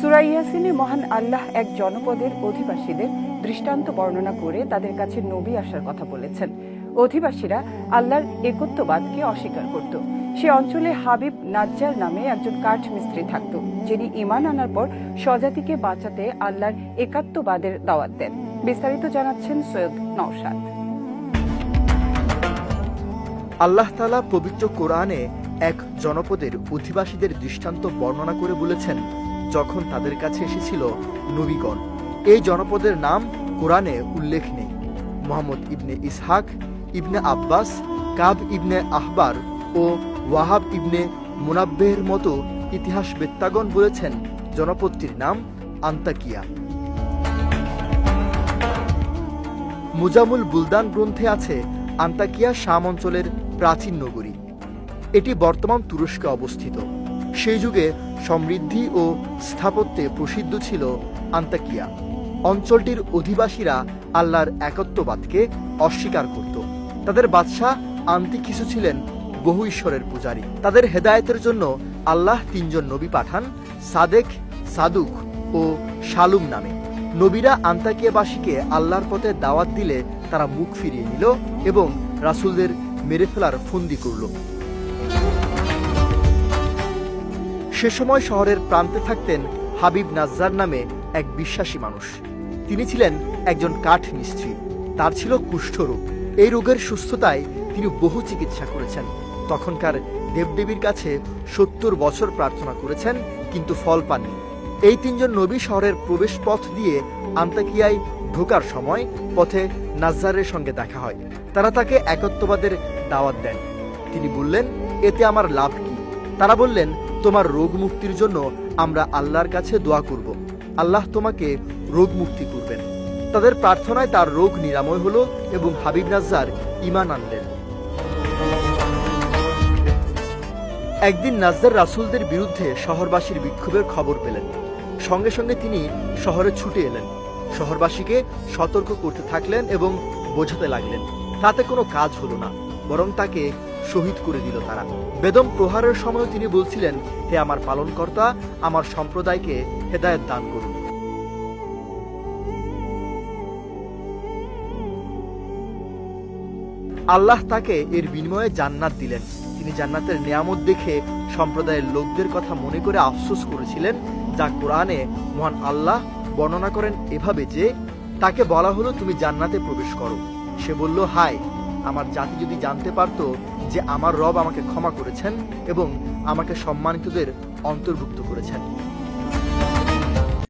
সুরাইয়াসিনে মহান আল্লাহ এক জনপদের অধিবাসীদের দৃষ্টান্ত বর্ণনা করে তাদের কাছে নবী আসার কথা বলেছেন। অধিবাসীরা আল্লাহর একত্ববাদকে অস্বীকার করত। সে অঞ্চলে হাবিব নাজ্জার নামে একজন কাঠ মিস্ত্রি থাকত, যিনি ইমান আনার পর স্বজাতিকে বাঁচাতে আল্লাহর একাত্মবাদের দাওয়াত দেন। বিস্তারিত জানাচ্ছেন সৈয়দ নওশাদ। আল্লাহ তালা পবিত্র কোরআনে এক জনপদের অধিবাসীদের দৃষ্টান্ত বর্ণনা করে বলেছেন যখন তাদের কাছে এসেছিল নবীগণ। এই জনপদের নাম কোরআনে উল্লেখ নেই। মোহাম্মদ ইবনে ইসহাক, ইবনে আব্বাস, কাব ইবনে আহবার ও ওয়াহাব ইবনে মুনাব্বেহের মতো ইতিহাস বেত্তাগণ বলেছেন জনপদটির নাম আন্তাকিয়া। মুজামুল বুলদান গ্রন্থে আছে আন্তাকিয়া শাম অঞ্চলের প্রাচীন নগরী। এটি বর্তমান তুরস্কে অবস্থিত। সেই যুগে সমৃদ্ধি ও স্থাপত্যে প্রসিদ্ধ ছিল আন্তাকিয়া। অঞ্চলটির অধিবাসীরা আল্লাহর একত্ববাদকে অস্বীকার করত। তাদের বাদশাহ আন্তিকিসু ছিলেন বহু ঈশ্বরের পূজারী। তাদের হেদায়েতের জন্য আল্লাহ তিনজন নবী পাঠান, সাদেক, সাদুক ও শালুম নামে। নবীরা আন্তাকিয়াবাসীকে আল্লাহর পথে দাওয়াত দিলে তারা মুখ ফিরিয়ে নিল এবং রাসূলদের মেরে ফেলার ফন্দি করল। সে সময় শহরের প্রান্তে থাকতেন হাবিব নাজ্জার নামে এক বিশ্বাসী মানুষ। তিনি ছিলেন একজন কাঠ মিস্ত্রি। তার ছিল কুষ্ঠরোগ এই রোগের সুস্থতায় তিনি বহু চিকিৎসা করেছেন। তখনকার দেবদেবীর কাছে সত্তর বছর প্রার্থনা করেছেন, কিন্তু ফল পাননি। এই তিনজন নবী শহরের প্রবেশ পথ দিয়ে আন্তাকিয়ায় ঢোকার সময় পথে নাজ্জারের সঙ্গে দেখা হয়। তারা তাকে একত্ববাদের দাওয়াত দেন। তিনি বললেন, এতে আমার লাভ কি? তারা বললেন তোমার রোগ মুক্তির জন্য আমরা আল্লাহর কাছে দোয়া করব। আল্লাহ তোমাকে রোগ মুক্তি করবেন। তাদের প্রার্থনায় তার রোগ নিরাময় হলো এবং হাবিব নাজ্জার ইমান আনলেন। একদিন নাজ্জার রাসুলদের বিরুদ্ধে শহরবাসীর বিক্ষোভের খবর পেলেন। সঙ্গে সঙ্গে তিনি শহরে ছুটে এলেন। শহরবাসীকে সতর্ক করতে থাকলেন এবং বোঝাতে লাগলেন, তাতে কোনো কাজ হলো না। বরং তাকে শহীদ করে দিল তারা। বেদম প্রহারের সময় তিনি বলছিলেন, হে আমার পালনকর্তা, আমার সম্প্রদায়কে হেদায়েত দান করুন। আল্লাহ তাকে এর বিনিময়ে জান্নাত দিলেন। তিনি জান্নাতের নিয়ামত দেখে সম্প্রদায়ের লোকদের কথা মনে করে আফসোস করেছিলেন, যা কোরআনে মহান আল্লাহ বর্ণনা করেন এভাবে যে, তাকে বলা হলো তুমি জান্নাতে প্রবেশ করো। সে বলল, হায় আমার জাতি যদি জানতে পারত যে আমার রব আমাকে ক্ষমা করেছেন এবং আমাকে সম্মানিতদের অন্তর্ভুক্ত করেছেন।